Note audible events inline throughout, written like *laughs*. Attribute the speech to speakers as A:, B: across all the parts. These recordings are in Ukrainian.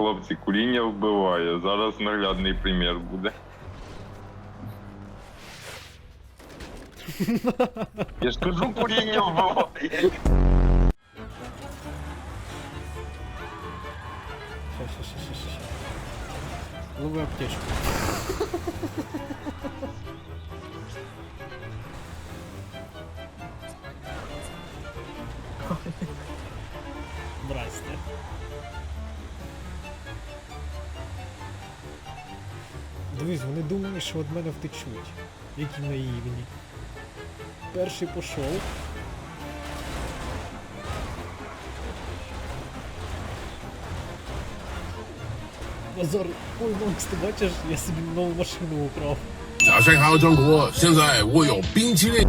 A: хлопці, куріння вбиває. Зараз наглядний примір буде. Я ж кажу, куріння вбиває.
B: Ща, ща, ща, ща, ща, ща. Лови аптечку. Здрасте. Дивись, вони думають, що від мене втечуть. Які наївні. Перший пішов. Назар, ой, Макс, ти бачиш, я собі нову машину украв.
C: 早上好，中国！现在我有冰淇淋。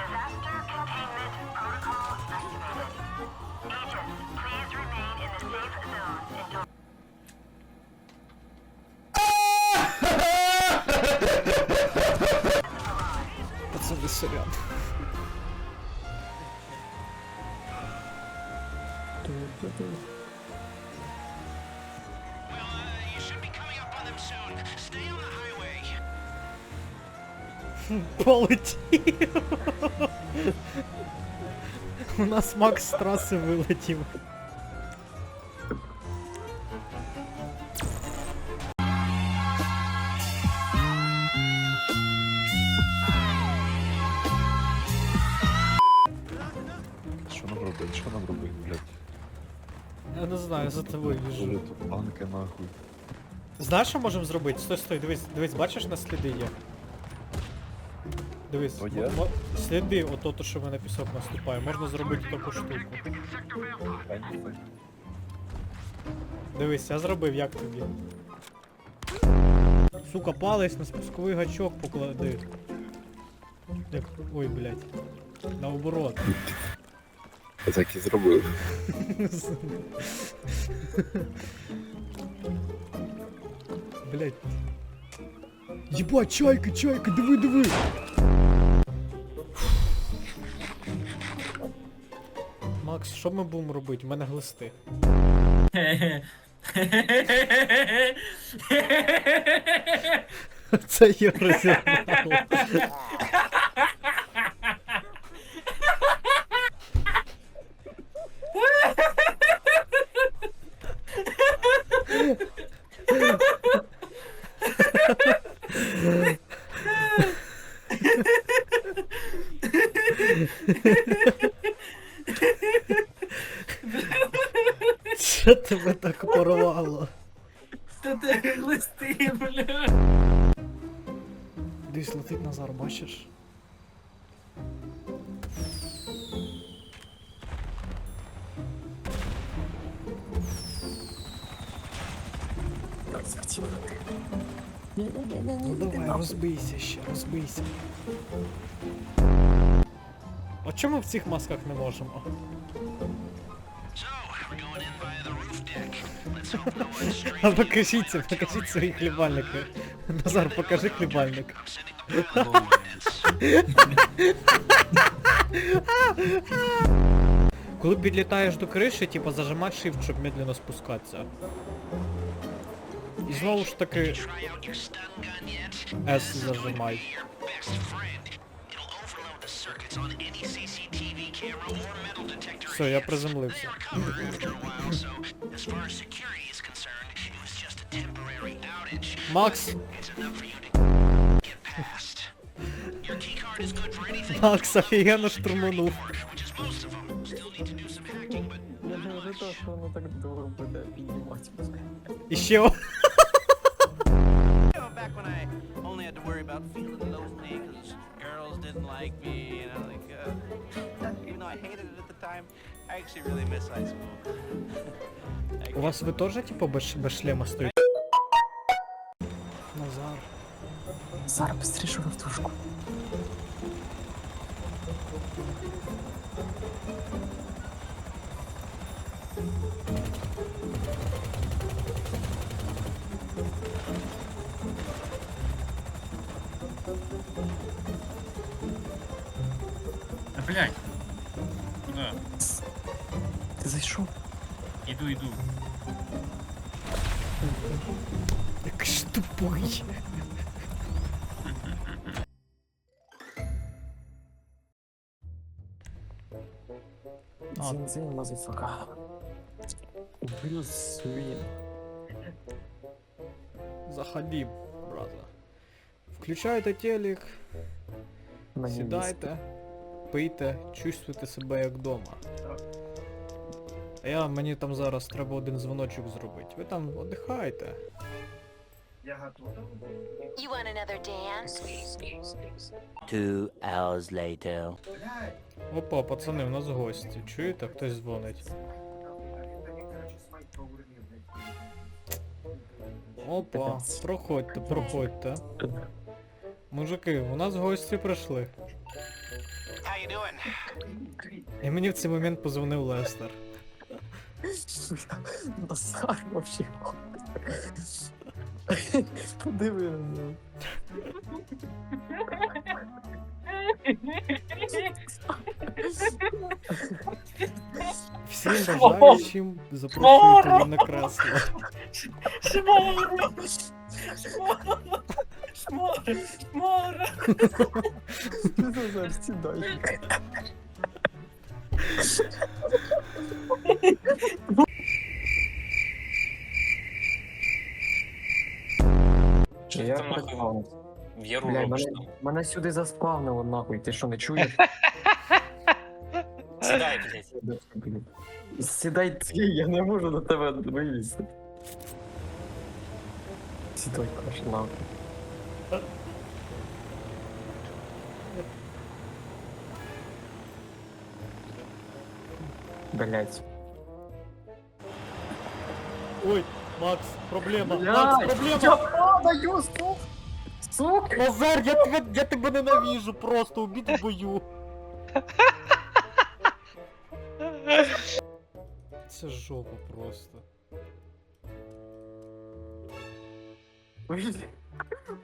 D: Disaster containment protocol activated. Agents, please remain in the safe zone until...
B: Co wysyłam? Tu, tu, tu. Полетів. У нас Макс з траси вилетів.
E: Що нам робити? Що нам робити, блядь?
B: Я не знаю, за тобою
E: Дуже
B: біжу.
E: тут танки нахуй.
B: Знаєш, що можемо зробити? Стой, стой, дивись, дивись, бачиш на сліди є. Дивись,
E: То є?
B: мо- сліди, ото то, що ми на пісок наступає, можна зробити таку штуку. Дивись, я зробив, як тобі. Сука, палець на спусковий гачок поклади. Як... Ой, блядь. Наоборот.
E: Я так і зробив.
B: Блядь. Єбать, чайка, чайка, диви, диви. Що ми будемо робити? У мене глисти. *laughs* Це є розірвало. *laughs* тебе так порвало?
F: Та ти листи, бля.
B: Десь летить Назар, бачиш? Ну давай, розбийся ще, розбийся. А чому ми в цих масках не можемо? А покажіться, покажіть свої хлібальники. Назар, покажи хлібальник. Коли підлітаєш до криші, типа зажимай shift, щоб медленно спускатися. І знову ж таки. S зажимай. Все, я приземлився. Макс! Макс офігенно штурманув.
F: Я не ожидав, що воно так довго буде піднімати.
B: І ще. *laughs* У вас вы тоже типа без, без шлема стоите? Назар.
F: Назар, быстрее шел в тушку.
G: Да, блядь.
F: Ти зайшов?
G: Іду, іду.
B: Як ж тупий. А.
F: Дзин-дзин, мазафака. Брюс Уин.
B: Заходи, брата. Включайте телек,
F: Мені
B: сідайте, пийте, чувствуйте себе як вдома. А я мені там зараз треба один дзвоночок зробити. Ви там віддихайте.
D: You want another dance?
H: Two hours later.
B: Опа, пацани, у нас гості. Чуєте, хтось дзвонить. Опа, проходьте, проходьте. Мужики, у нас гості прийшли. І мені в цей момент позвонив Лестер.
F: Назар вообще. Подиви на нього.
B: Всім бажаючим запрошуєте на красло. Шмора! Шмора! Шмора! Шмора!
F: Ти Назар, сідай. Я придумав.
I: Віру
F: Блядь,
I: робиш
F: мене,
I: там.
F: мене сюди заспавнило нахуй, ти що не чуєш? *laughs*
I: Сідай, блядь.
F: Сідай ти, я не можу до тебе вилізти. Сідай, каже, нахуй. Блять.
B: Ой, Макс, проблема,
F: Блядь,
B: Макс, проблема!
F: Я падаю, сука! Сука!
B: Назар, я тебе, я тебе ненавижу, просто убить в бою. Це жопа просто.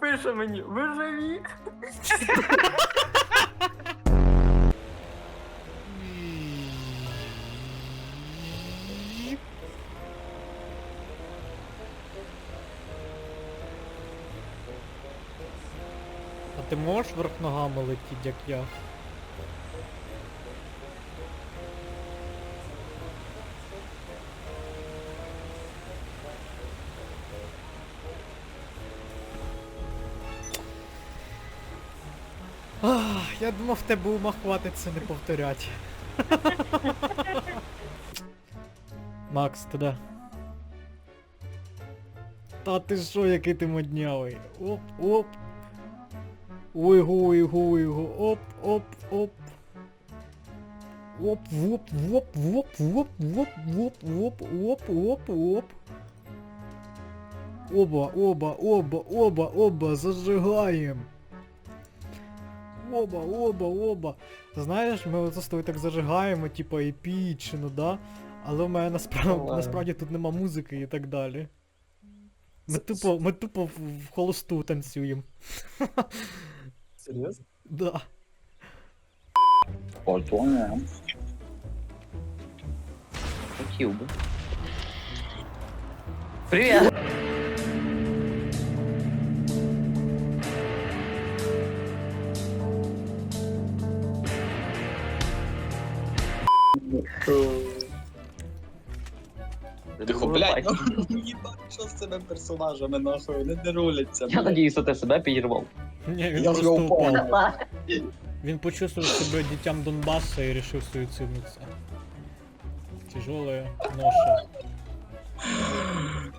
F: Пише мені, ви живі? *laughs*
B: ти можеш верх ногами летіти, як я? Ах, я думав, в тебе ума хватить це не повторять. *laughs* Макс, ти де? Та ти що, який ти моднявий? Оп, оп. Ойго, ойго, ойго, оп, оп, оп. Оп, воп, воп, воп, воп, воп, воп, воп, воп, воп, воп. Оба, оба, оба, оба, оба, зажигаем. Оба, оба, оба. Знаєш, ми оце з тобою так зажигаємо, типа епічно, да? Але в мене насправді, насправді тут нема музики і так далі. Ми тупо, ми тупо в, в холосту танцюємо. *laughs*
F: Серйозно?
B: Да.
I: Хотів би. Привіт!
J: Блядь, *laughs* ну їбать, що з цими персонажами нахуй, вони не руляться,
I: Я
J: блядь.
I: надіюсь, що ти себе підірвав.
B: Ні, він
J: Я
B: просто
J: вже упав.
B: упав. Він почувствовав себе дітям Донбасса і вирішив суїциднутися. Тяжелая ноша.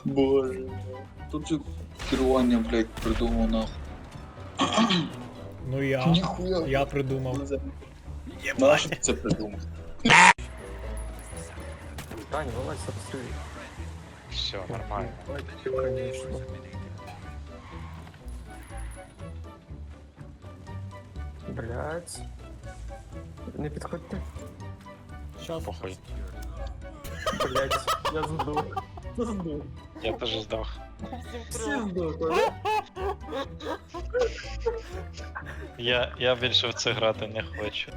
J: Боже. Тут же керування, блядь, придумав нахуй.
B: Ну я.
J: Ніхуя.
B: Я придумав.
J: Ти це придумав?
F: Тань, вилазь обстрій.
I: Все, нормально.
F: Конечно. Блять. Не підходьте.
B: Щас.
I: Похуй.
F: Блять, я здох. Здох.
I: Я теж здох.
F: Всі здохли.
C: Я, я більше в це грати не хочу.